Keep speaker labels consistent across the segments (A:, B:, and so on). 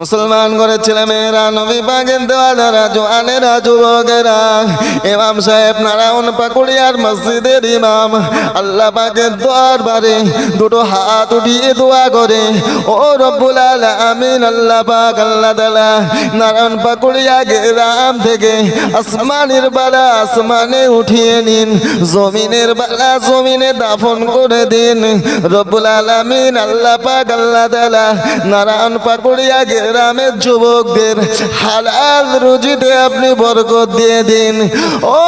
A: মুসলমান করে ছেলে মেয়েরা নবী পাকের দেওয়ালেরা জোয়ানেরা যুবকেরা ইমাম সাহেব নারায়ণ পাকুড়িয়ার মসজিদের ইমাম। আল্লাহ পাকের দরবারে দুটো হাত উঠিয়ে দোয়া করে, ও রব্বুল আলামিন, আল্লাহ পাক, আল্লাহ তাআলা নারায়ণ পাকুড়িয়া গ্রাম থেকে আসমানের বালা আসমানে উঠিয়ে নিন, জমিনের বালা জমিনে দাফন করে দিন। রব্বুল আলামিন, আল্লাহ পাক, আল্লাহ তাআলা নারায়ণ পাকুড়িয়া গ্রামের যুবকদের হালাল রুজিতে আপনি বরকত দিয়ে দিন। ও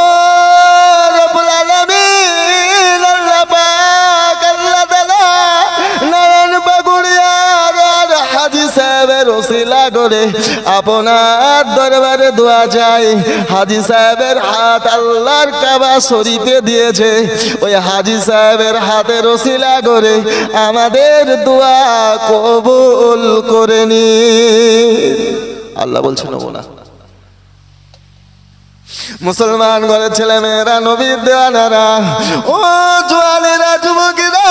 A: রব্বুল আলামিন আল্লাহ ওসিলা করে আপনার দরবারে দোয়া চাই। হাজি সাহেবের হাত আল্লাহর কাবা শরীফে দিয়েছে। ওই হাজি সাহেবের হাতের ওসিলা করে আমাদের দোয়া কবুল করে নি। আল্লাহ বলছেন না মুসলমান ঘরে ছেলে মেয়েরা নবীর দেওয়ানারা, ও জোয়ানেরা, যুবকেরা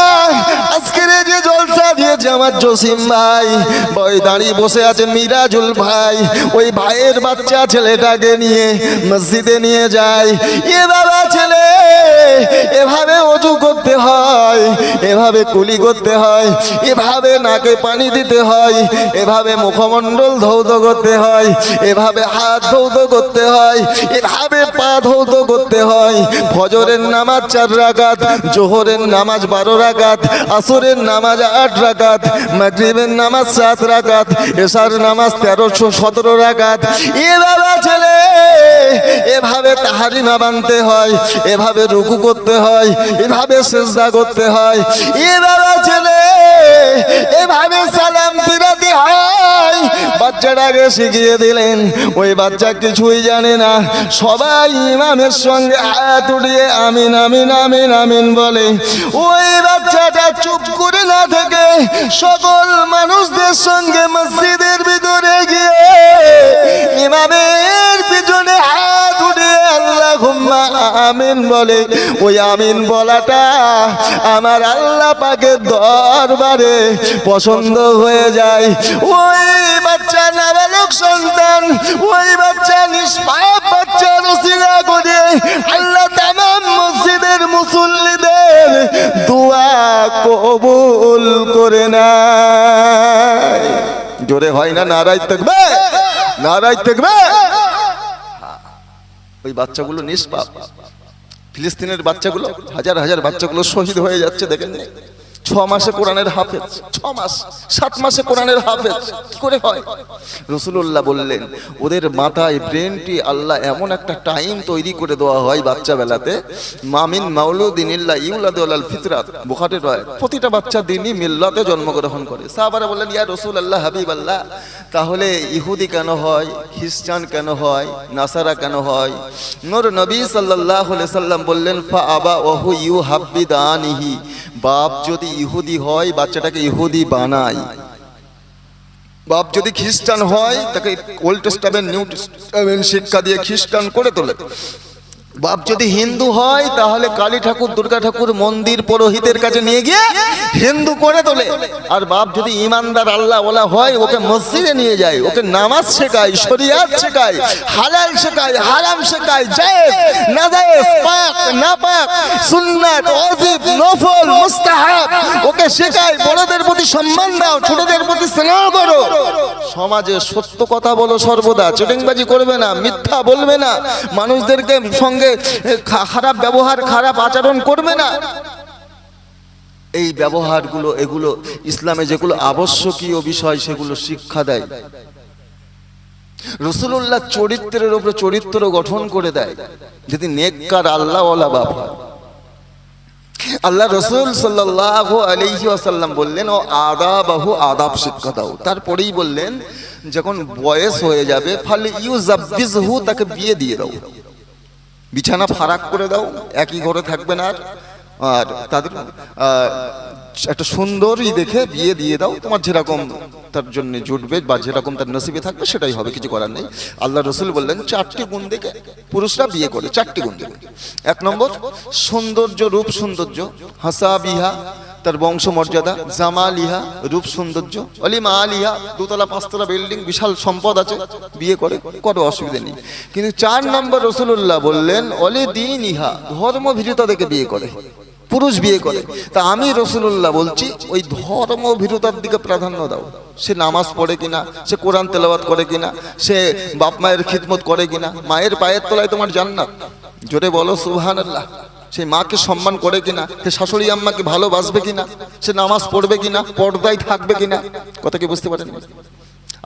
A: আজকের যে জলসা দিয়েছে আমার জসিম ভাই, ওই দাঁড়িয়ে বসে আছে মিরাজুল ভাই, ওই ভাইয়ের বাচ্চা ছেলেটাকে নিয়ে মসজিদে নিয়ে যায়। এ বাবা ছেলে, এভাবে অজু করতে হয়, এভাবে কুলি করতে হয়, এভাবে নাকে পানি দিতে হয়, এভাবে মুখমণ্ডল ধৌত করতে হয়, এভাবে হাত ধৌত করতে হয়, এভাবে পা ধৌত করতে হয়। ফজরের নামাজ চার রাকাত, জোহরের নামাজ বারো রাকাত আসরের নামাজ আট রাকাত, মাগরিবের নামাজ সাত রাকাত এসার নামাজ তেরোশো সতেরো রাকাত। এ ছেলে, এভাবে তাহারিমা বানতে হয়, এভাবে রুকু করতে হয়, এভাবে সেজদা করতে হয়। এ বাবা ছেলে এভাবে সালাম ফিরাতে হয় বাচ্চাটাকে শিখিয়ে দিলেন, ওই বাচ্চা কিছুই জানে না। সবাই ইমামের সঙ্গে হাত আমিন আমিন আমিন আমিন বলে, ওই বাচ্চাটা চুপ করে না থেকে সকল মানুষদের সঙ্গে মসজিদের ভিতরে গিয়ে ইমামের পিছনে হাত উঠিয়ে আল্লাহ আমিন বলে, ওই আমিন বলাটা আমার আল্লাহ পাকের দরবারে পছন্দ হয়ে যায়। ওই বাচ্চা নাবালক সন্তান, ওই বাচ্চা নিষ্পাপ বাচ্চা রসিলা করে আল্লাহ তামাম মসজিদের মুসল্লিদের দোয়া কবুল করে না জোরে হয় না নারাই থাকবে নারাই থাকবে। ওই বাচ্চাগুলো নিষ্পাপ। ফিলিস্তিনের বাচ্চাগুলো, হাজার হাজার বাচ্চাগুলো শহীদ হয়ে যাচ্ছে দেখেন? ছ মাসে হাফেজ ছ মাস মাসে হাফেজ করে হয়? রসুল্লাহ বললেন, ওদের মাথায় আল্লাহ এমন একটা টাইম তৈরি করে দেওয়া হয় বাচ্চা বেলাতে মামিন ইউলাদুল ফিতরাত রয়। প্রতিটা বাচ্চা দিনই মিল্লাতে জন্মগ্রহণ করে। সাহাবারা বললেন, ইয়া রসুল আল্লাহ হাবিব আল্লাহ তাহলে ইহুদি কেন হয়? খ্রিস্টান কেন হয়? নাসারা কেন হয়? নূর নবী আলাইহি সাল্লাম বললেন ফা আবা ইউ বাপ যদি ইহুদি হয়, বাচ্চাটাকে ইহুদি বানায়। বাপ যদি খ্রিস্টান হয়, তাকে ওল্ড টেস্টামেন্ট, নিউ টেস্টামেন্ট শিক্ষা দিয়ে খ্রিস্টান করে তোলে। বাপ যদি হিন্দু হয়, তাহলে কালী ঠাকুর, দুর্গা ঠাকুর মন্দির পুরোহিতের কাছে নিয়ে গিয়ে হিন্দু করে তোলে। আর বাপ যদি ইমানদার আল্লাহ ওলা হয়, ওকে মসজিদে নিয়ে যায়, ওকে নামাজ শেখায়, শরিয়াত শেখায়, হালাল শেখায়, হারাম শেখায়, জায়েজ না জায়েজ পাক না পাক সুন্নাত, ওয়াজিব, নফল, মুস্তাহাব, ওকে শেখায়, বড়দের প্রতি সম্মান দাও, ছোটদের প্রতি স্নেহ করো। সমাজে সত্য কথা বলো সর্বদা, চিটিংবাজি করবে না, মিথ্যা বলবে না। মানুষদেরকে সঙ্গে খা- খারাপ ব্যবহার, খারাপ আচরণ করবে না। এই ব্যবহারগুলো, এগুলো ইসলামে যেগুলো আবশ্যকীয় বিষয়, সেগুলো শিক্ষা দেয়। রসুল্লাহ চরিত্রের উপরে চরিত্র গঠন করে দেয়। যদি নেককার আল্লাহ হয়। আল্লাহ রসুল সাল্লাহ আলহি আসাল্লাম বললেন, ও আদাবাহু আদাব শিক্ষা দাও তারপরেই বললেন, যখন বয়স হয়ে যাবে, ফালে ইউ তাকে বিয়ে দিয়ে দাও। বিছানা ফারাক করে দাও, একই ঘরে থাকবেন আর। আর তাদের একটা সুন্দরই দেখে বিয়ে দিয়ে দাও, তোমার যেরকম তার জন্য জুটবে বা যেরকম তার নসিবে থাকবে সেটাই হবে, কিছু করার নেই। আল্লাহ রসুল বললেন, চারটি গুণ দেখে পুরুষরা বিয়ে করে, চারটি গুণ দেখে। এক নম্বর, সৌন্দর্য, রূপ সৌন্দর্য হাসা বিহা তার বংশ মর্যাদা জামাল ইহা রূপ সৌন্দর্য অলিমা আলিহা দুতলা পাঁচতলা বিল্ডিং, বিশাল সম্পদ আছে, বিয়ে করে কোনো অসুবিধা নেই। কিন্তু চার নম্বর রসুল্লাহ বললেন, অলি দিন ইহা ধর্ম ভীরুতা দেখে বিয়ে করে, পুরুষ বিয়ে করে। তা আমি রসুল্লাহ বলছি, ওই ধর্ম ভীরুতার দিকে প্রাধান্য দাও। সে নামাজ পড়ে কিনা, সে কোরআন তেলাওয়াত করে কিনা, সে বাপ মায়ের খিদমত করে কিনা, মায়ের পায়ের তলায় তোমার জান্নাত। জোরে বলো সুবহান আল্লাহ সেই মাকে সম্মান করে কিনা? সে শাশুড়ি আম্মাকে ভালোবাসবে কিনা? সে নামাজ পড়বে কিনা? পর্দায় থাকবে কিনা? কথা কি বুঝতে পারেন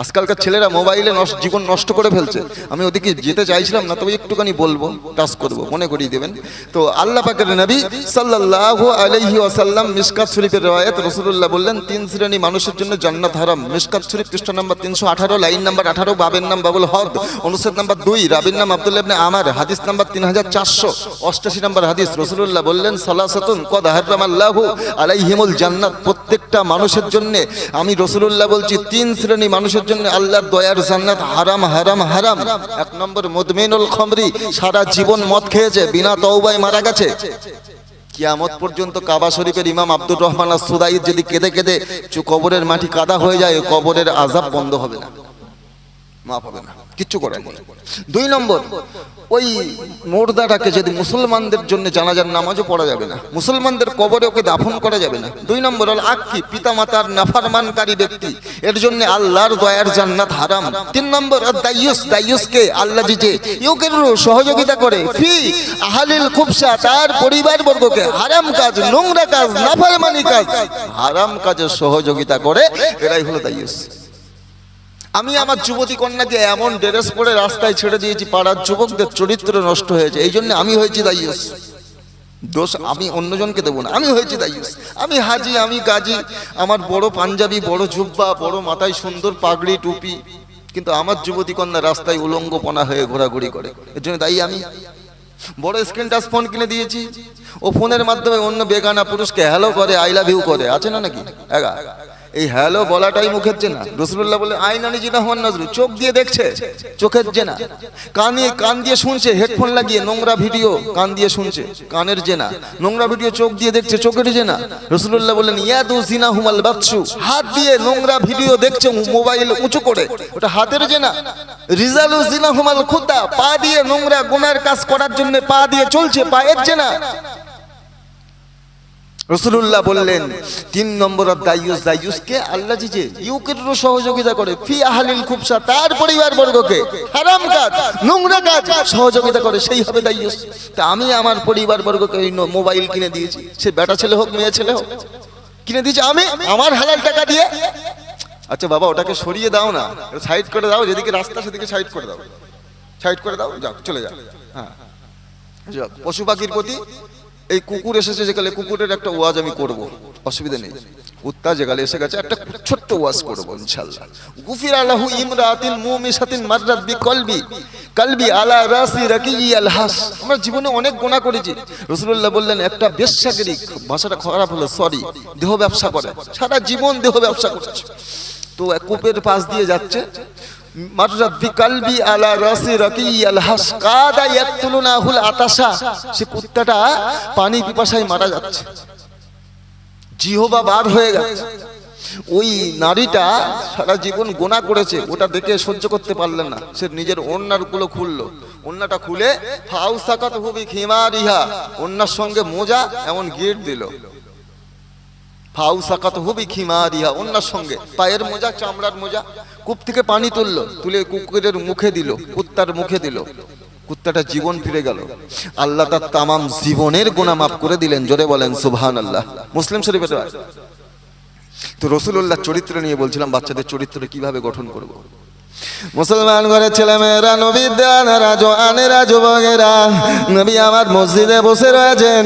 A: আজকালকার ছেলেরা মোবাইলে নষ্ট জীবন নষ্ট করে ফেলছে। আমি ওদিকে যেতে চাইছিলাম না তবে একটুখানি বলব টাচ করব মনে করিয়ে দেবেন। তো আল্লাহ পাকের নবী সাল্লাল্লাহু আলাইহি ওয়াসাল্লাম মিশকাত শরীফের রওয়ায়াত রাসূলুল্লাহ বললেন তিন শ্রেণি মানুষের জন্য জান্নাত হারাম। মিশকাত শরীফ পৃষ্ঠা নাম্বার 318 লাইন নাম্বার 18 বাবের নাম বাবুল হদ অনুচ্ছেদ নাম্বার দুই রাবির নাম আব্দুল্লাহ ইবনে আমার হাদিস নাম্বার 3488 নাম্বার হাদিস। রাসূলুল্লাহ বললেন সালাসাতুন কদ হারামাল্লাহু আলাইহিমুল জান্নাত। প্রত্যেকটা মানুষের জন্য আমি রাসূলুল্লাহ বলছি তিন শ্রেণি মানুষের জন্য আল্লাহর দয়ার জান্নাত হারাম হারাম হারাম। এক নম্বর মদমিনুল খমরি সারা জীবন মদ খেয়েছে, বিনা তওবায় মারা গেছে। কিয়ামত পর্যন্ত কাবা শরীফের ইমাম আব্দুর রহমান আর সুদাইদ যদি কেঁদে কেঁদে কবরের মাটি কাদা হয়ে যায়, কবরের আজাব বন্ধ হবে না। মাফ হবে না, কিচ্ছু করেন দুই নম্বর, ওই মোর্দাটাকে যদি মুসলমানদের জন্য জানাজার নামাজও পড়া যাবে না, মুসলমানদের কবরে ওকে দাফন করা যাবে না। দুই নম্বর হল আক্কি, পিতামাতার নাফারমানকারী ব্যক্তি, এর জন্য আল্লাহর দয়ার জান্নাত হারাম। তিন নম্বর দাইয়ুস, দাইয়ুসকে আল্লাহ দিতে ইউকের সহযোগিতা করে, ফি আহালিল খুবসা, তার পরিবার বর্গকে হারাম কাজ, নোংরা কাজ, নাফারমানি কাজ, হারাম কাজের সহযোগিতা করে, এরাই হলো দাইয়ুস। আমি আমার যুবতী কন্যাকে এমন ড্রেস পরে রাস্তায় ছেড়ে দিয়েছি, পাড়ার যুবকদের চরিত্র নষ্ট হয়েছে, এই জন্য আমি হয়েছি দায়ুস দোষ আমি অন্যজনকে দেবো না, আমি হয়েছি দায়ুস আমি হাজি, আমি গাজী, আমার বড় পাঞ্জাবি, বড় জুব্বা, বড় মাথায় সুন্দর পাগড়ি, টুপি। কিন্তু আমার যুবতী কন্যা রাস্তায় উলঙ্গপনা হয়ে ঘোরাঘুরি করে। এর জন্য দায়ী আমি। বড় স্ক্রিন টাচ ফোন কিনে দিয়েছি। ও ফোনের মাধ্যমে অন্য বেগানা পুরুষকে হ্যালো করে আই লাভ ইউ করে। আছে না নাকি? এগা এই হ্যালো বলাটাই মুখের জেনা। রসুল্লাহ বলে আইনানি জিনা হওয়ার নজরু, চোখ দিয়ে দেখছে, চোখের জেনা। কানে কান দিয়ে শুনছে, হেডফোন লাগিয়ে নোংরা ভিডিও কান দিয়ে শুনছে, কানের জেনা। নোংরা ভিডিও চোখ দিয়ে দেখছে, চোখের জেনা। রসুল্লাহ বললেন, ইয়াদু জিনা হুমাল বাচ্চু হাত দিয়ে নোংরা ভিডিও দেখছে, মোবাইল উঁচু করে, ওটা হাতের জেনা। রিজালু জিনা হুমাল খুদা, পা দিয়ে নোংরা গুনার কাজ করার জন্য পা দিয়ে চলছে, পায়ের জেনা। রসুল্লাহ বললেন, তিন নম্বর দায়ুস দায়ুসকে আল্লাহ জি যে ইউকের সহযোগিতা করে, ফি আহালিল খুবসা, তার পরিবার বর্গকে হারাম কাজ, নোংরা কাজ সহযোগিতা করে, সেই হবে দায়ুস তা আমি আমার পরিবার বর্গকে ওই মোবাইল কিনে দিয়েছি। সে বেটা ছেলে হোক, মেয়ে ছেলে হোক। কিনে দিয়েছি আমি, আমার হালাল টাকা দিয়ে। আচ্ছা বাবা, ওটাকে সরিয়ে দাও না। সাইড করে দাও, যেদিকে রাস্তা সেদিকে সাইড করে দাও। সাইড করে দাও, যাও, চলে যাও। হ্যাঁ। পশু পাখির প্রতি এই কুকুর এসেছে যেকালে কুকুরের একটা ওয়াজ আমি করব, অসুবিধা নেই। কুত্তা যেকালে এসে গেছে, একটা ছোট্ট ওয়াজ করব, ইনশাআল্লাহ। গুফির আলাহু ইমরাতিন মুমিসাতিন মাররাত বি কলবি কলবি আলা রাসি রাকি আলহাস আমরা জীবনে অনেক গোনা করেছি। রাসূলুল্লাহ বললেন, একটা বেশ্যাগিরি ভাষাটা খারাপ হলো, সরি, দেহ ব্যবসা করে। সারা জীবন দেহ ব্যবসা করেছে। তো কূপের পাশ দিয়ে যাচ্ছে সে মারা যাচ্ছে। বার হয়ে গেছে। ওই নারীটা সারা জীবন গোনা করেছে। ওটা দেখে সহ্য করতে পারলেন না। সে নিজের ওন্নারগুলো খুললো। ওন্নাটা খুলে ফাউ সাকাত হুবি খিমারিহা। ওন্নার সঙ্গে মোজা এমন গিট দিল। ফাউ সাকাত খিমা খিমারিহা। ওন্নার সঙ্গে। পায়ের মোজা, চামড়ার মোজা। কূপ থেকে পানি তুললো, তুলে কুকুরের মুখে দিল, কুত্তার মুখে দিল কুত্তাটা জীবন ফিরে গেল আল্লাহ তার তামাম জীবনের গোনা মাফ করে দিলেন, জোরে বলেন সুবহান আল্লাহ মুসলিম শরীফের। তো রসুল্লাহ চরিত্র নিয়ে বলছিলাম, বাচ্চাদের চরিত্র কীভাবে গঠন করব। মুসলমান ঘরের ছেলেমেয়েরা, নবীর দেওয়ানেরা জোয়ানেরা যুবকেরা, নবী আমার মসজিদে বসে রয়েছেন,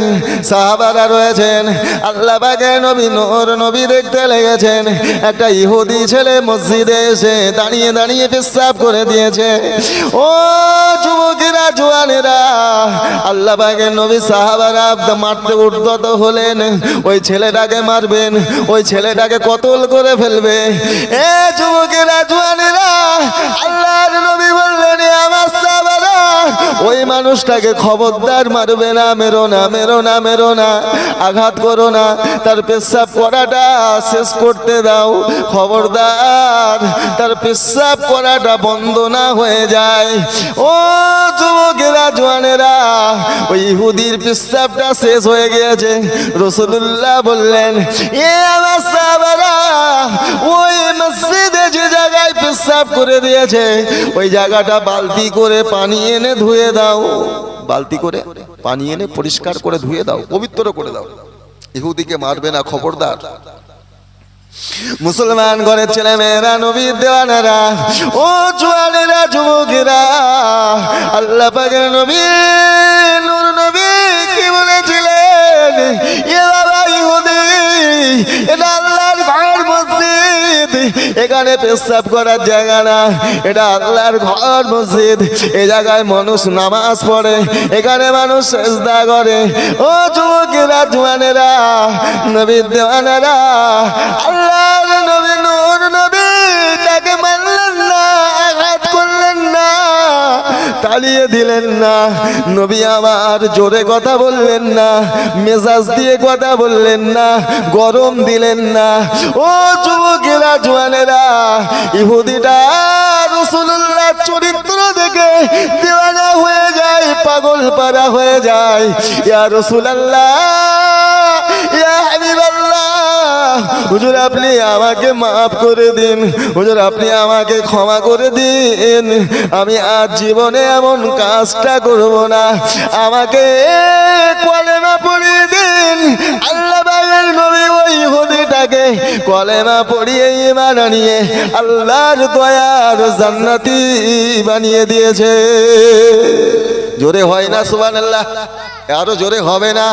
A: সাহাবারা রয়েছেন, আল্লাহ পাকে নবী নূর নবী দেখতে লেগেছেন, একটা ইহুদি ছেলে মসজিদে এসে দাঁড়িয়ে দাঁড়িয়ে পেশাব করে দিয়েছে। ও যুবকেরা, জোয়ানেরা, আল্লাহ পাকে নবী সাহাবারা মারতে উদ্যত হলেন, ওই ছেলেটাকে মারবেন, ওই ছেলেটাকে কতল করে ফেলবে। এ যুবকেরা, জোয়ানেরা আল্লাহর নবী বললেন আমার ওই মানুষটাকে খবরদার মারবে না, মেরো না মেরো না মেরো না, আঘাত করো না, তার পেশাব করাটা শেষ করতে দাও, খবরদার, তার পেশাব করাটা বন্ধ না হয়ে যায়। ও যুবকেরা জোয়ানেরা ওই ইহুদির পেশাবটা শেষ হয়ে গিয়েছে। রসুল্লাহ বললেন, এ আমার সাহাবারা, ওই মসজিদে পেশাব করে দিয়েছে। ওই জায়গাটা বালতি করে পানি এনে ধুয়ে দাও। বালতি করে পানি এনে পরিষ্কার করে ধুয়ে দাও, পবিত্র করে দাও। ইহুদিকে মারবে না খবরদার। মুসলমান ঘরের ছেলে মেয়েরা নবীর দেওয়ানারা, ও জোয়ানেরা, যুবকেরা, আল্লাহ পাকের নবী, নূর নবী কি বলেছিলেন? এ বাবা ইহুদি, এটা ঘর মসজিদ এখানে পেশাব করার জায়গা না। এটা আল্লাহর ঘর মসজিদ। এ জায়গায় মানুষ নামাজ পড়ে, এখানে মানুষ সেজদা করে। ও যুবকেরা জোয়ানেরা নবীর দেওয়ানেরা, আল্লাহর নবী, নূর নবী, তাকে মানলেন না। তাড়িয়ে দিলেন না। নবী আমার জোরে কথা বললেন না, মেজাজ দিয়ে কথা বললেন না, গরম দিলেন না। ও যুবকেরা, জোয়ানেরা ইহুদিটা রসুল্লাহ চরিত্র দেখে দেওয়ানা হয়ে যায়, পাগল পারা হয়ে যায়। ইয়া রসুলাল্লাহ, ইয়া হাবিবাল্লাহ হুজুর, আপনি আমাকে মাফ করে দিন। হুজুর, আপনি আমাকে ক্ষমা করে দিন। আমি আর জীবনে এমন কাজটা করব না। আমাকে কলেমা পড়িয়ে দিন। আল্লাহ বাইরের নবী ওই হুদিটাকে কলেমা পড়িয়ে ইমান আনিয়ে আল্লাহর দয়ার জান্নাতি বানিয়ে দিয়েছে। জোরে হয় না, সুবহানাল্লাহ। আরও জোরে হবে না।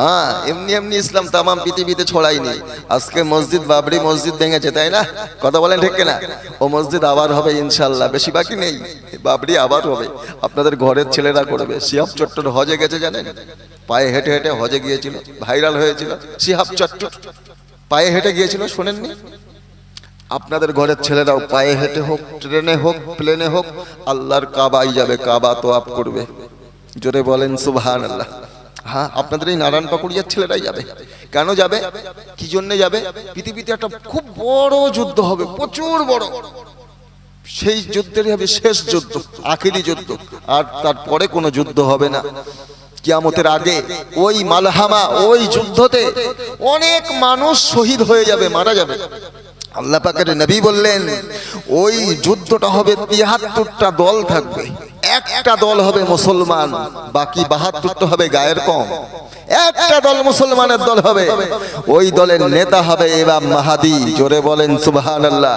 A: হ্যাঁ এমনি এমনি ইসলাম তামাম পৃথিবীতে ছড়াইনি আজকে মসজিদ বাবরি মসজিদ ভেঙেছে, তাই না? কথা বলেন ঠিক না ও মসজিদ আবার হবে ইনশাল্লাহ বেশি বাকি নেই। বাবরি আবার হবে। আপনাদের ঘরের ছেলেরা করবে। সিহাব চট্টর হজে গেছে জানেন? পায়ে হেঁটে হেঁটে হজে গিয়েছিল, ভাইরাল হয়েছিল। সিহাব চট্টর পায়ে হেঁটে গিয়েছিল, শোনেননি? আপনাদের ঘরের ছেলেরাও পায়ে হেঁটে হোক, ট্রেনে হোক, প্লেনে হোক, আল্লাহর কাবাই যাবে, কাবা তো আপ করবে। জোরে বলেন সুবহান আল্লাহ হ্যাঁ আপনাদের এই নারায়ণ পাকুড়িয়ার ছেলেরাই যাবে। কেন যাবে? কি জন্য যাবে? পৃথিবীতে একটা খুব বড় যুদ্ধ হবে, প্রচুর বড়। সেই যুদ্ধেরই হবে শেষ যুদ্ধ, আখেরি যুদ্ধ। আর তারপরে কোনো যুদ্ধ হবে না। কিয়ামতের আগে ওই মালহামা, ওই যুদ্ধতে অনেক মানুষ শহীদ হয়ে যাবে, মারা যাবে। আল্লাহ পাকের নবী বললেন, ওই যুদ্ধটা হবে তিয়াত্তরটা দল থাকবে। একটা দল হবে মুসলমান, বাকি বাহাত্তরটা হবে গায়ের কম। একটা দল মুসলমানের দল হবে। ওই দলের নেতা হবে এবার মাহাদি, জোরে বলেন সুবহান আল্লাহ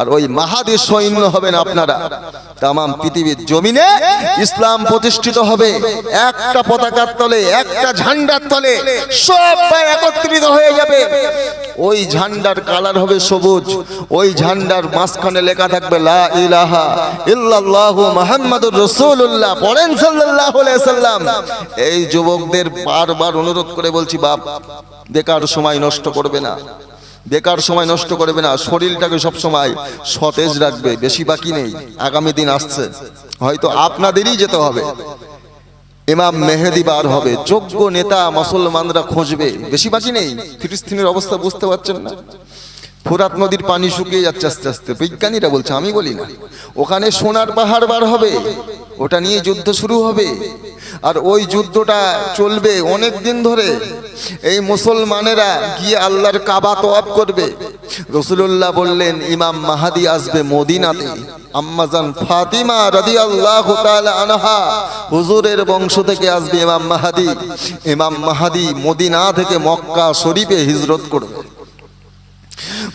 A: আর ওই মাহাদি সৈন্য হবেন আপনারা। তাম পৃথিবীর জমিনে ইসলাম প্রতিষ্ঠিত হবে। একটা পতাকার তলে, একটা ঝান্ডার তলে সবাই একত্রিত হয়ে যাবে। ওই ঝান্ডার কালার হবে সবুজ। ওই ঝান্ডার মাঝখানে লেখা থাকবে, লা ইলাহা ইল্লাল্লাহু মুহাম্মাদুর রাসূলুল্লাহ। পড়েন সাল্লাল্লাহু আলাইহি সাল্লাম। এই যুবকদের বারবার অনুরোধ করে বলছি, বাপ, বেকার সময় নষ্ট করবে না। বেকার সময় নষ্ট করবে না। শরীরটাকে সব সময় সতেজ রাখবে। বেশি বাকি নেই। আগামী দিন আসছে। হয়তো আপনাদেরই যেতে হবে। ইমাম মেহেদি বার হবে। যোগ্য নেতা মুসলমানরা খুঁজবে। বেশি বাকি নেই। ফিলিস্তিনের অবস্থা বুঝতে পারছেন না? ফোরাত নদীর পানি শুকিয়ে যাচ্ছে আস্তে আস্তে। বিজ্ঞানীরা বলছে, আমি বলি না। ওখানে সোনার পাহাড় বার হবে, ওটা নিয়ে যুদ্ধ শুরু হবে। আর ওই যুদ্ধটা চলবে অনেক দিন ধরে। এই মুসলমানেরা গিয়ে আল্লাহর কাবা তোয়াব করবে। রসুল্লাহ বললেন, ইমাম মাহাদি আসবে মদিনাতে। আম্মাজান ফাতিমা রাদিয়াল্লাহু তাআলা আনহা হুজুরের বংশ থেকে আসবে ইমাম মাহাদি। ইমাম মাহাদি মদিনা থেকে মক্কা শরীফে হিজরত করবে।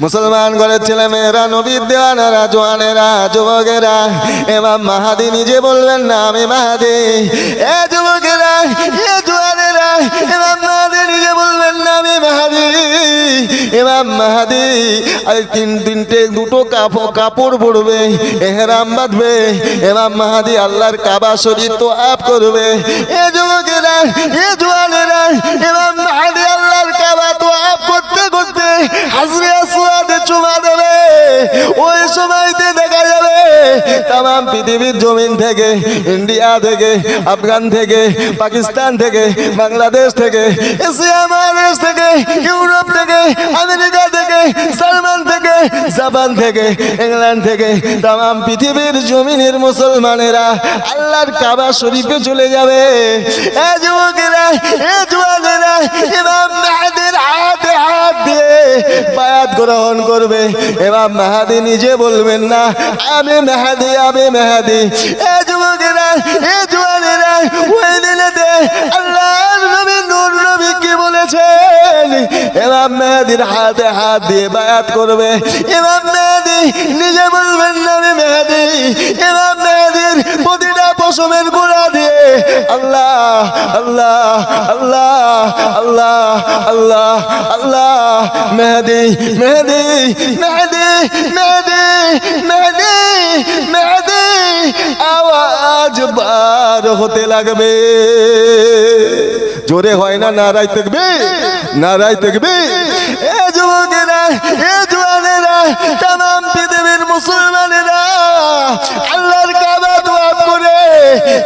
A: মুসলমান ঘরের ছেলে মেয়েরা নবীর দেওয়ানেরা, জোয়ানেরা, যুবকেরা এবার মাহাদি নিজে বলবেন না, আমি মাহাদি। এ যুবকেরা মাহাদি। মাহাদি তিন তিনটে দুটো কাপড় কাপড় পরবে বাঁধবে। মাহাদি আল্লাহর কাবা করবে। আল্লাহর কাবা করতে দেবে। ওই সময়তে দেখা যাবে তাম পৃথিবীর জমিন থেকে, ইন্ডিয়া থেকে, আফগান থেকে, পাকিস্তান থেকে বাংলাদেশ থেকে, এশিয়া মহাদেশ থেকে, ইউরোপ থেকে, আমেরিকা থেকে, সালমান থেকে, জাপান থেকে, ইংল্যান্ড থেকে, তাম, পৃথিবীর জমিনের মুসলমানেরা আল্লাহর কাবা শরীফে চলে যাবে। হাতে দিয়ে গ্রহণ করবে। নিজে বলবেন না, আমি মেহাদি আমি মেহাদি। এ যুবকেরা, এ জোয়ানেরা আল্লাহর নবী নবী মেহাদির মেহাদি নিজে বলবেন না আমি মেহাদি এবার প্রতিটা পশমের গোড়া দিয়ে আল্লাহ আল্লাহ আল্লাহ আল্লাহ আল্লাহ আল্লাহ, মেহাদি মেহাদি মেহাদি মেহাদি মেহাদি মেহাদি, আওয়াজ বার হতে লাগবে। জোরে হয় না নারাই থাকবে নারাই থাকবে। এ যুবকেরা, এ জোয়ানেরা তাম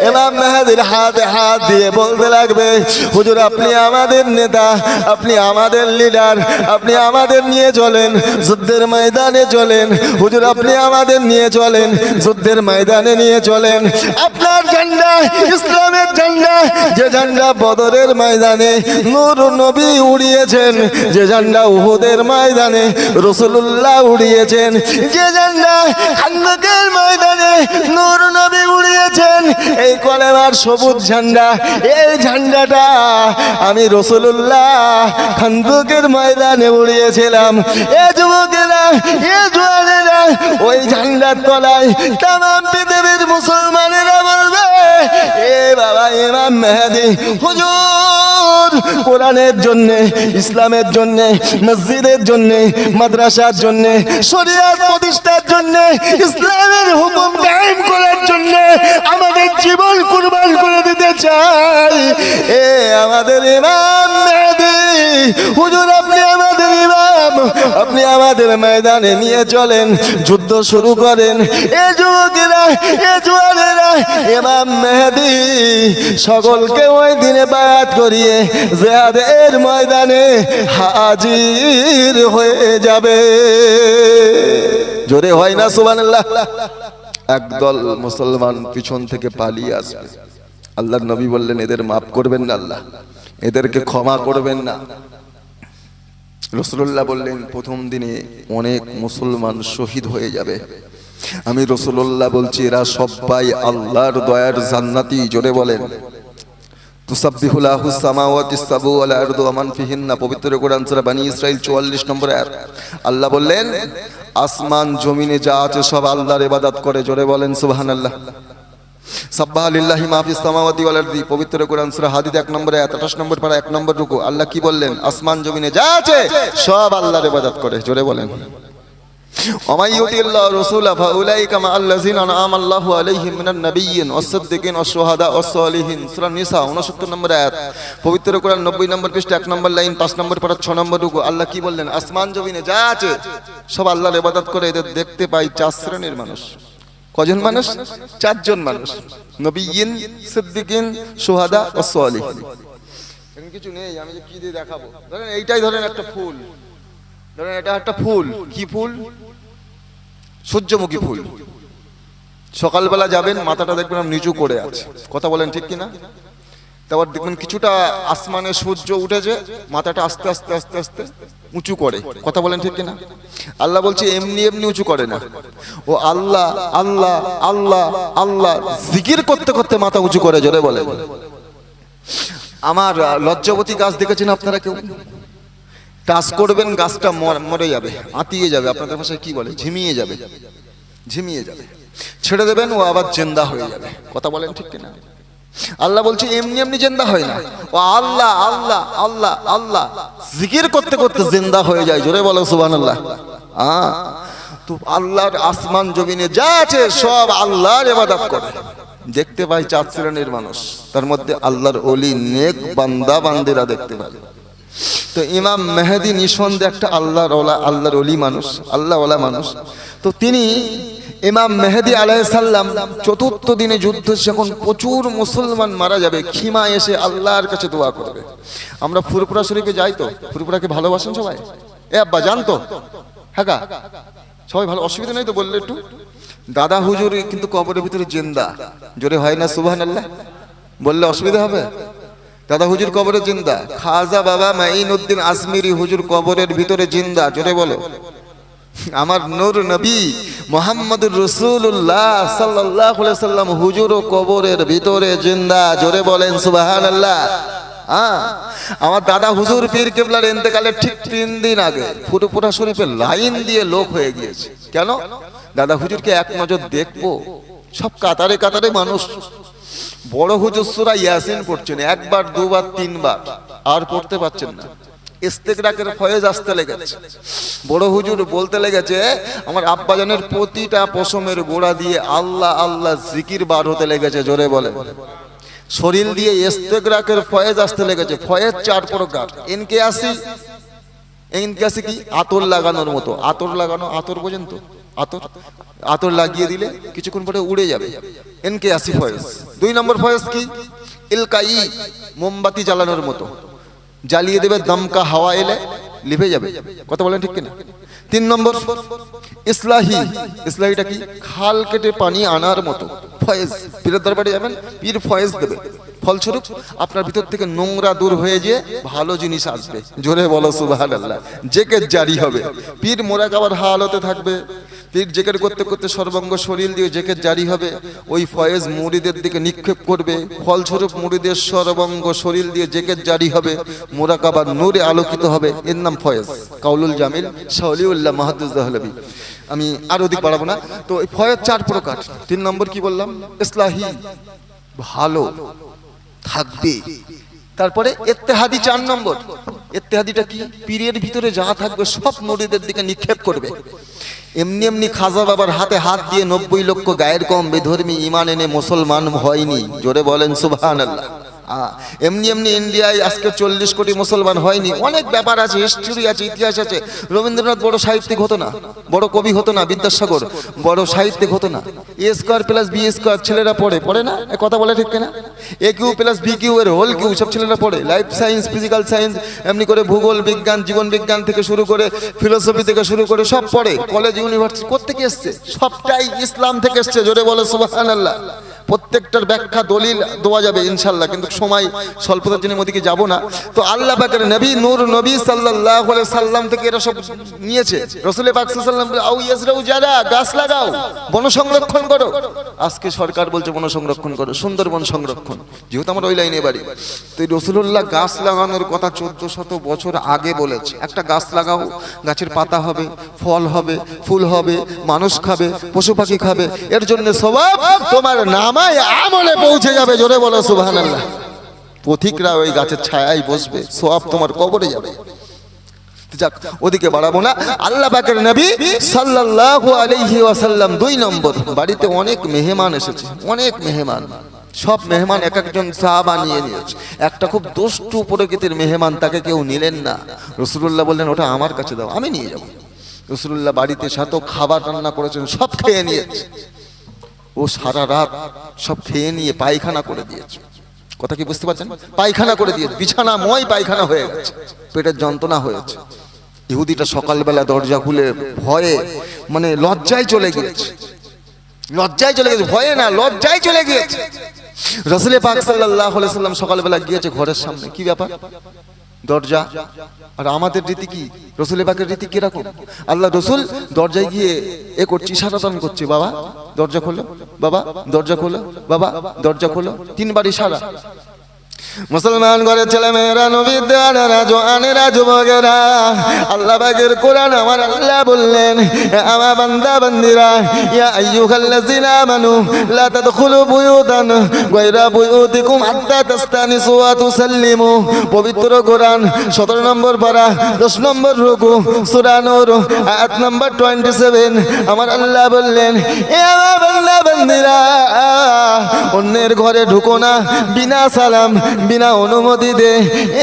A: ইমাম মেহাদির হাতে হাত দিয়ে বলতে লাগবে, হুজুর, আপনি আমাদের নেতা, আপনি আমাদের লিডার আপনি আমাদের নিয়ে চলেন, যুদ্ধের ময়দানে চলেন। হুজুর, আপনি আমাদের নিয়ে চলেন, যুদ্ধের ময়দানে নিয়ে চলেন। আপনার ঝান্ডা, ইসলামের ঝান্ডা, যে ঝান্ডা বদরের ময়দানে নূর নবী উড়িয়েছেন, যে ঝান্ডা উহুদের ময়দানে রসুল্লাহ উড়িয়েছেন, যে ঝান্ডা ময়দানে নূর নবী উড়িয়েছেন এই কলেমার সবুজ ঝান্ডা, এই ঝান্ডাটা আমি রসুল্লাহ খান্দুকের ময়দানে উড়িয়েছিলাম। এ যুবকেরা, এ জোয়ারেরা ওই ঝান্ডার তলায় তাম পৃথিবীর মুসলমানেরা বলবে, এ বাবা ইমাম মেহেদি, হুজুর! কোরআনের জন্য, ইসলামের জন্য, মসজিদের জন্য, মাদ্রাসার জন্য, শরিয়াত প্রতিষ্ঠার জন্য, ইসলামের হুকুম কায়েম করার জন্য আমাদের জীবন কুরবান করে দিতে চাই। এ আমাদের ইমাম মেহেদি, হুজুর, আপনি আমাদের ইমাম, আপনি আমাদের ময়দানে নিয়ে চলেন, যুদ্ধ শুরু করেন। এ যুবকেরা, এ জোয়ানেরা, ইমাম মেহেদি, সকলকে ওই দিনে বায়াত করিয়ে জেহাদের ময়দানে হাজির হয়ে যাবে। জোরে হয় না, সুবহানাল্লাহ। একদল মুসলমান পিছন থেকে পালিয়ে আসবে। আল্লাহর নবী বললেন, এদের মাফ করবেন না আল্লাহ। এদেরকে ক্ষমা করবেন না। রসুল্লাহ বললেন, প্রথম দিনে অনেক মুসলমান শহীদ হয়ে যাবে। আমি রসুল্লাহ বলছি, এরা সবাই আল্লাহর দয়ার জান্নাতি। জোরে বলেন। ইসরাইল 44 নম্বর আয়াত। আল্লাহ বললেন, আসমান, জমিনে যা আছে সব আল্লাহর ইবাদত করে, জোরে বলেন সুবহানাল্লাহ। সাব্বাহ পবিত্র হাদিদ 1 নম্বর আয়াত 28 নম্বর পারা 1 নম্বর রুকু। আল্লাহ কি বললেন, আসমান, জমিনে যা আছে সব আল্লাহর ইবাদত করে, জোরে বলেন। ومن يطع الله ورسوله فاولئك مع الذين انعم الله عليهم من النبيين والصديقين والشهداء والصالحين সূরা নিসা 69 নম্বর আয়াত পবিত্র কোরআন 90 নম্বর পৃষ্ঠা 1 নম্বর লাইন 5 নম্বর পারা 6 নম্বর রুকু আল্লাহ কি বললেন আসমান জমিনে যা আছে সব আল্লাহর ইবাদত করে এদের দেখতে পাই চার শ্রেণীর মানুষ কজন মানুষ চারজন মানুষ নবীন সিদ্দিকিন সুহাদা ও সালিহিন এখানে কিছু নেই আমি যে কি দিয়ে দেখাবো ধরেন এইটাই ধরেন একটা ফুল ধরেন এটা একটা ফুল কি ফুল সূর্যমুখী ফুল। সকালবেলা যাবেন, মাথাটা দেখবেন নিচু করে আছে। কথা বলেন ঠিক কিনা? তারপর দেখবেন কিছুটা আসমানে সূর্য উঠেছে, মাথাটা আস্তে আস্তে আস্তে আস্তে উঁচু করে। কথা বলেন ঠিক কিনা? আল্লাহ বলছে, এমনি এমনি উঁচু করে না। ও আল্লাহ আল্লাহ আল্লাহ আল্লাহ, জিকির করতে করতে মাথা উঁচু করে, জোরে বলে আমার লজ্জাবতী গাছ দেখেছেন আপনারা কেউ? টাচ করবেন, গাছটা মরে যাবে, আতিয়ে যাবে। আপনাদের ভাষায় কি বলে? ঝিমিয়ে যাবে। ঝিমিয়ে যাবে। ছেড়ে দেবেন, ও আবার জেন্দা হয়ে যাবে। কথা বলেন ঠিক কিনা? আল্লাহ বলছে, এমনি এমনি জেন্দা হয় না। ও আল্লাহ আল্লাহ আল্লাহ আল্লাহ। জিকির করতে করতে জিন্দা হয়ে যায়। জোরে বলো সুবান আল্লাহ তো আল্লাহর আসমান, জমিনে যা আছে, সব আল্লাহর ইবাদত করে। দেখতে পাই চার শ্রেণির মানুষ। তার মধ্যে আল্লাহর অলি, নেক বান্দা, বান্দিরা দেখতে পাই। তো ইমাম মেহেদি নিঃসন্দেহে একটা আল্লাহর ওলা, আল্লাহর অলি মানুষ আল্লাহ ওলা মানুষ। তো তিনি ইমাম মেহেদি আলাইসাল্লাম চতুর্থ দিনে যুদ্ধ, যখন প্রচুর মুসলমান মারা যাবে খিমা এসে আল্লাহর কাছে দোয়া করবে। আমরা ফুরপুরা শরীফে যাই তো ফুরপুরাকে ভালোবাসেন সবাই? এ আব্বা জানতো হ্যাঁ? সবাই ভালো, অসুবিধা নেই তো বললে একটু? দাদা হুজুর কিন্তু কবরের ভিতরে জিন্দা। জোরে হয় না সুবহান আল্লাহ বললে অসুবিধা হবে? দাদা হুজুর কবরে জিন্দা। খাজা বাবা মাইন উদ্দিন আজমিরি হুজুর কবরের ভিতরে জিন্দা, জোরে বলো। আমার নূর নবী মোহাম্মদুর রসুল্লাহ সাল্লাহ সাল্লাম হুজুর ও কবরের ভিতরে জিন্দা, জোরে বলেন সুবাহান আল্লাহ হ্যাঁ আমার দাদা হুজুর পীর কেবলার ইন্তেকালের ঠিক তিন দিন আগে ফুটুপুরা শরীফের লাইন দিয়ে লোক হয়ে গিয়েছে। কেন? দাদা হুজুরকে এক নজর দেখব। সব কাতারে কাতারে মানুষ বড় হুজুর ইয়াসিন পড়ছেন, একবার, দুবার, তিনবার। আর পড়তে পারছেন না। ইস্তেকরাকের ফয়েজ আসতে লেগেছে। বড় হুজুর বলতে লেগেছে, আমার আব্বাজানের প্রতিটা পশমের গোড়া দিয়ে আল্লাহ আল্লাহ জিকির বার হতে লেগেছে, জোরে বলে শরীর দিয়ে ইস্তেকরাকের ফয়েজ আসতে লেগেছে, ফয়েজ চার প্রকার। এনকে আসি এনকে আসি কি? আতর লাগানোর মতো। আতর লাগানো আতর বোঝেন তো আতর আতর লাগিয়ে দিলে কিছুক্ষণ পরে উড়ে যাবে। এনকে আসি ফয়েজ। দুই নম্বর ফয়েজ কি? ইলকাই মোমবাতি জ্বালানোর মতো। জ্বালিয়ে দেবে, দমকা হাওয়া এলে লিভে যাবে। কথা বলেন ঠিক কিনা? তিন নম্বর, ইসলাহি। ইসলাহিটা কি? খাল কেটে পানি আনার মতো। ফয়েজ, পীরের দরবারে যাবেন, পীর ফয়েজ দেবে। ফলস্বরূপ, আপনার ভিতর থেকে নোংরা দূর হয়ে যে ভালো জিনিস আসবে। জোরে বলো সুবাহান আল্লাহ জেকের জারি হবে। পীর মোরাকাবার হালতে থাকবে। পীর জেকের করতে করতে সর্বাঙ্গ শরীর দিয়ে জেকের জারি হবে। ওই ফয়েজ মুড়িদের দিকে নিক্ষেপ করবে। ফলস্বরূপ মুড়িদের সর্বাঙ্গ শরীর দিয়ে জেকের জারি হবে। মোরাকাবার নূরে আলোকিত হবে। এর নাম ফয়েজ। কাউলুল জামিল শাহলিউল্লাহ মাহাদুজ দহলবি আমি আর অধিক বাড়াবো না। তো এই ফয়েজ চার প্রকার। তিন নম্বর কি বললাম? ইসলাহি, ভালো, থাকবে। তারপরে এত্তেহাদি চার নম্বর। এত্তেহাদিটা কি? পীরের ভিতরে যা থাকবে সব নদীদের দিকে নিক্ষেপ করবে। এমনি এমনি খাজা বাবার হাতে হাত দিয়ে নব্বই লক্ষ গায়ের কম বেধর্মী ইমান এনে মুসলমান হয়নি। জোরে বলেন সুবাহ আল্লাহ এমনি এমনি ইন্ডিয়ায় আজকে চল্লিশ কোটি মুসলমান হয়নি। অনেক ব্যাপার আছে হিস্ট্রি আছে, ইতিহাস আছে। রবীন্দ্রনাথ বড় সাহিত্যিক হতো না, বড় কবি হতো না, বিদ্যাসাগর বড় সাহিত্যিক হতো না। A square plus B square ছেলেরা পড়ে পড়ে না? কথা বলে ঠিক না A cube plus B cube এর হোল কিউ সব ছেলেরা পড়ে। লাইফ সায়েন্স ফিজিক্যাল সায়েন্স এমনি করে ভূগোল, বিজ্ঞান, জীবন বিজ্ঞান থেকে শুরু করে ফিলোসফি থেকে শুরু করে সব পড়ে। কলেজ ইউনিভার্সিটি কোথেকে এসছে? সবটাই ইসলাম থেকে এসছে, জোরে বলে, সুবহানাল্লাহ। প্রত্যেকটার ব্যাখ্যা দলিল দেওয়া যাবে ইনশাল্লাহ কিন্তু সময় স্বল্পতার জন্য ওদিকে যাব না। তো আল্লাহ পাকের নবী, নূর নবী আলাইহি সাল্লাম থেকে এরা সব নিয়েছে। রসুলের পাক আলাইহি আউ ইয়াজরাউ যারা গাছ লাগাও বন সংরক্ষণ করো। আজকে সরকার বলছে বন সংরক্ষণ করো, সুন্দরবন সংরক্ষণ। যেহেতু আমার ওই লাইনে বাড়ি। তো এই রসুলুল্লাহ গাছ লাগানোর কথা চোদ্দ শত বছর আগে বলেছে, একটা গাছ লাগাও, গাছের পাতা হবে, ফল হবে, ফুল হবে, মানুষ খাবে, পশু পাখি খাবে, এর জন্য স্বভাব তোমার নামায় আমলে পৌঁছে যাবে, জোরে বলো সুবহানাল্লাহ। পথিকরা ওই গাছের ছায়ায় বসবে সব তোমার কবরে যাবে। যাক, ওদিকে বাড়াবো না। আল্লাহ দুই নম্বর, বাড়িতে অনেক মেহমান এসেছে, অনেক মেহমান। সব মেহমান এক একজন সাহাবা নিয়ে নিয়েছে। একটা খুব দুষ্টু প্রকৃতির মেহমান, তাকে কেউ নিলেন না। রসুল্লাহ বললেন, ওটা আমার কাছে দাও, আমি নিয়ে যাব। রসুল্লাহ বাড়িতে সাথে খাবার রান্না করেছেন, সব খেয়ে নিয়েছে। ও সারা রাত সব খেয়ে নিয়ে পায়খানা করে দিয়েছে। কথা কি বুঝতে পারছেন? পায়খানা করে দিয়েছে। বিছানা ময় পায়খানা হয়ে গেছে। পেটের যন্ত্রণা হয়েছে। ইহুদিটা সকালবেলা দরজা খুলে ভয়ে মানে লজ্জায় চলে গিয়েছে। লজ্জায় চলে গেছে ভয়ে না, লজ্জায় চলে গিয়েছে। রসুলে পাক আলাইহি সাল্লাম সকালবেলা গিয়েছে ঘরের সামনে। কি ব্যাপার? দরজা। আর আমাদের রীতি কি? রসুলের পাকের রীতি কীরকম? আল্লাহ রসুল দরজায় গিয়ে এ করছি ইশারাদান করছে, বাবা। দরজা খোলো, বাবা। দরজা খোলো, বাবা। দরজা খোলো। তিনবার ইশারা মুসলমান ঘরে ছেলে মেয়েরা নবীর দেওয়ানেরা জোয়ানেরা যুবকেরা আল্লাহ বাগের কোরআন আমার আল্লাহ বললেন, "এ আমার বান্দা, বান্দিরা, ইয়া আইয়ুহাল্লাযিনা আমানু, লা তাদখুলু বুয়ুতান, গায়রা বুয়ুতিকুম হাত্তা তাস্তানিসু ওয়া তুসাল্লিমু। পবিত্র কোরআন 17 নম্বর পারা 10 নম্বর রুকু, সূরা নূর, আয়াত নম্বর 27 আমার আল্লাহ বললেন, এ আমার বান্দা, বান্দিরা, অন্যের ঘরে ঢুকো না, বিনা সালাম বিনা অনুমতি দে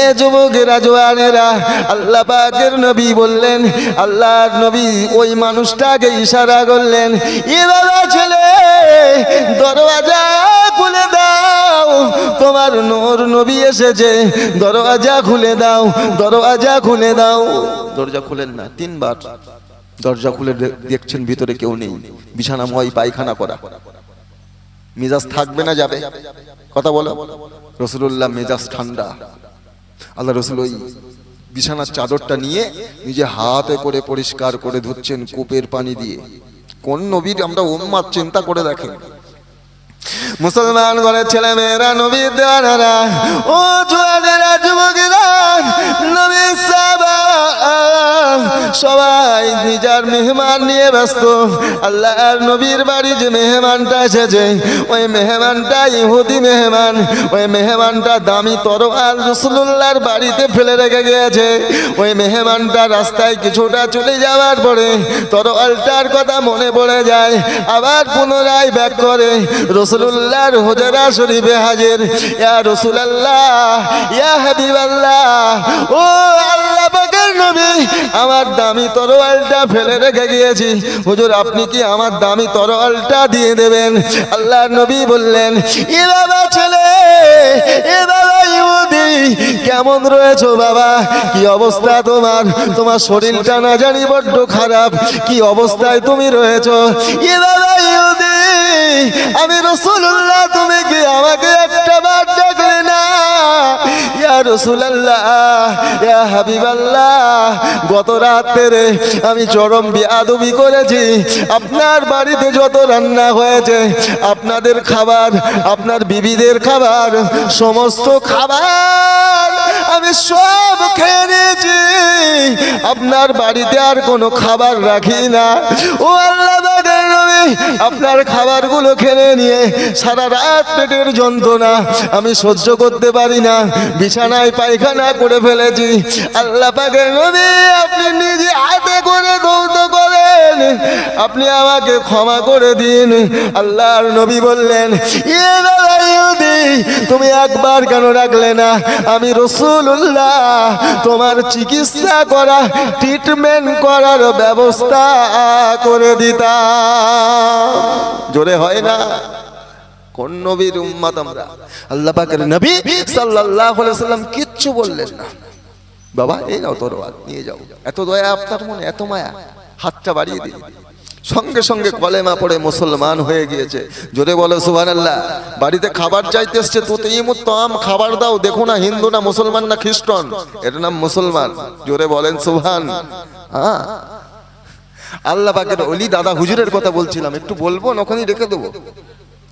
A: এ যুবকেরা জোয়ানেরা আল্লাহ পাকের নবী বললেন, আল্লাহর নবী ওই মানুষটাকে ইশারা করলেন, এ বাবা ছেলে, দরওয়াজা খুলে দাও, তোমার নূর নবী এসেছে, দরওয়াজা খুলে দাও, দরওয়াজা খুলে দাও। দরজা খুলেন না, তিনবার। দরজা খুলে দেখছেন ভিতরে কেউ নেই বিছানাময় পায়খানা করা। মিজাজ থাকবে না যাবে? কথা বলো। রসুল্লাহ মেজাজ ঠান্ডা। আল্লাহ রসুল ওই বিছানার চাদরটা নিয়ে নিজে হাতে করে পরিষ্কার করে ধুচ্ছেন কূপের পানি দিয়ে। কোন নবীর আমরা উম্মাদ চিন্তা করে দেখেন। মুসলমান ঘরের ছেলে মেয়েরা নবীর দেওয়ারা ও জোয়ানেরা যুবকেরা, নবীর সাহাবা সবাই নিজের মেহমান নিয়ে ব্যস্ত। আল্লাহর নবীর বাড়ি যে মেহমানটা এসেছে, ওই মেহমানটা ইহুদি মেহমান, ওই মেহমানটা দামি তরোয়াল রসুল্লাহর বাড়িতে ফেলে রেখে গিয়েছে। ওই মেহমানটা রাস্তায় কিছুটা চলে যাওয়ার পরে তরোয়ালটার কথা মনে পড়ে যায়, আবার পুনরায় ব্যাক করে। রসুল্লাহর হোজারা শরীফে হাজির। ইয়া রসুলাল্লাহ, ইয়া হাবিব আল্লাহ ও আল্লাহ নবী, আমার দামি তরোয়ালটা ফেলে রেখে গিয়েছি। হুজুর, আপনি কি আমার দামি তরোয়ালটা দিয়ে দেবেন? আল্লাহর নবী বললেন, এ বাবা ছেলে, এ বাবা ইহুদি, কেমন রয়েছো বাবা? কি অবস্থা তোমার? তোমার শরীরটা না জানি বড্ড খারাপ। কি অবস্থায় তুমি রয়েছো? এ বাবা ইহুদি, আমি রসুল্লাহ তুমি কি আমাকে একটা বার ডাকলে না? ইয়া রসুলাল্লাহ, ইয়া হাবিবাল্লাহ, গত রাত্রে আমি চরম বিয়াদবি করেছি। আপনার বাড়িতে যত রান্না হয়েছে, আপনাদের খাবার, আপনার বিবিদের খাবার, সমস্ত খাবার আমি সব খেয়ে নিয়েছি। আপনার বাড়িতে আর কোনো খাবার রাখি না। ও আল্লাহ আপনার খাবারগুলো খেয়ে নিয়ে সারা রাত পেটের যন্ত্রণা আমি সহ্য করতে পারি না। বিছানায় পায়খানা করে ফেলেছি। আল্লাহ পাকের নবী আপনি নিজে হাতে করে দৌত করেন। আপনি আমাকে ক্ষমা করে দিন। আল্লাহর নবী বললেন "ইয়ে তুমি একবার কেন রাখলে না? আমি রসুল্লাহ তোমার চিকিৎসা করা ট্রিটমেন্ট করার ব্যবস্থা করে দিতাম। জোরে হয় না? কোন নবীর উম্মত আমরা? আল্লাহ পাকের নবী সাল্লাল্লাহু আলাইহি সাল্লাম কিচ্ছু বললেন না। বাবা, এই নাও তরোয়াল, নিয়ে যাও। এত দয়া, আপনার মনে এত মায়া? হাতটা বাড়িয়ে দিন। সঙ্গে সঙ্গে কলেমা পড়ে মুসলমান হয়ে গিয়েছে। জোরে বলো, সুবহানাল্লাহ। বাড়িতে খাবার চাইতে এসছে তো আম, খাবার দাও। দেখো না, হিন্দু না মুসলমান না খ্রিস্টান। এর নাম মুসলমান। জোরে বলেন, সুবহান। হ্যাঁ আল্লাহ পাকের অলি দাদা হুজুরের কথা বলছিলাম, একটু বলব না, ওখানেই রেখে দেবো।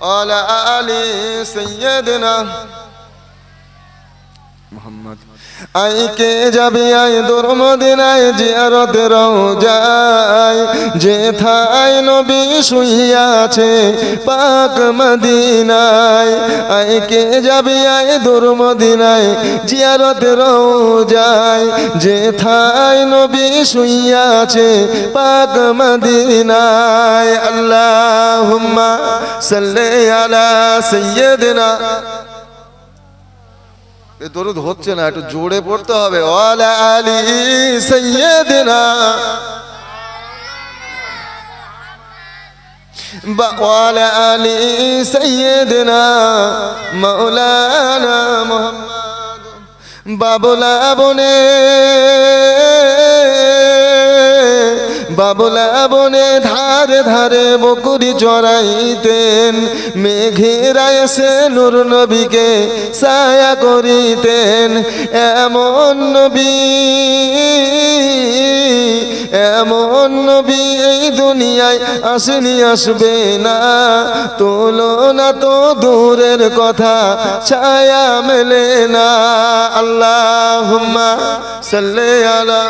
A: على آل سيدنا মোহাম্মদ আইকে যাবি আই দূর মদিনায় জিয়ারত রওজায় যে থাই নবী শুইয়া আছে পাক মদিনায় আইকে যাবি আই দূর মদিনায় জিয়ারত রওজায় যে থাই নবী শুইয়া আছে পাক মদিনায় আল্লাহুম্মা সাল্লি আলা সাইয়্যিদিনা এ দরুদ হচ্ছে না একটু জোরে পড়তে হবে ওয়ালা আলী সাইয়্যিদিনা وعلى آل سيدنا مولانا محمد বাবুলা বনে বাবুলা বনে ধারে ধারে বকুরি চড়াইতেন মেঘেরা এসে নূর নবীকে ছায়া করিতেন। এমন নবী এমন নবী এই দুনিয়ায় আসেনি, আসবে না। তুলনা তো দূরের কথা, ছায়া মেলে না। আল্লাহ সাল্লে আলা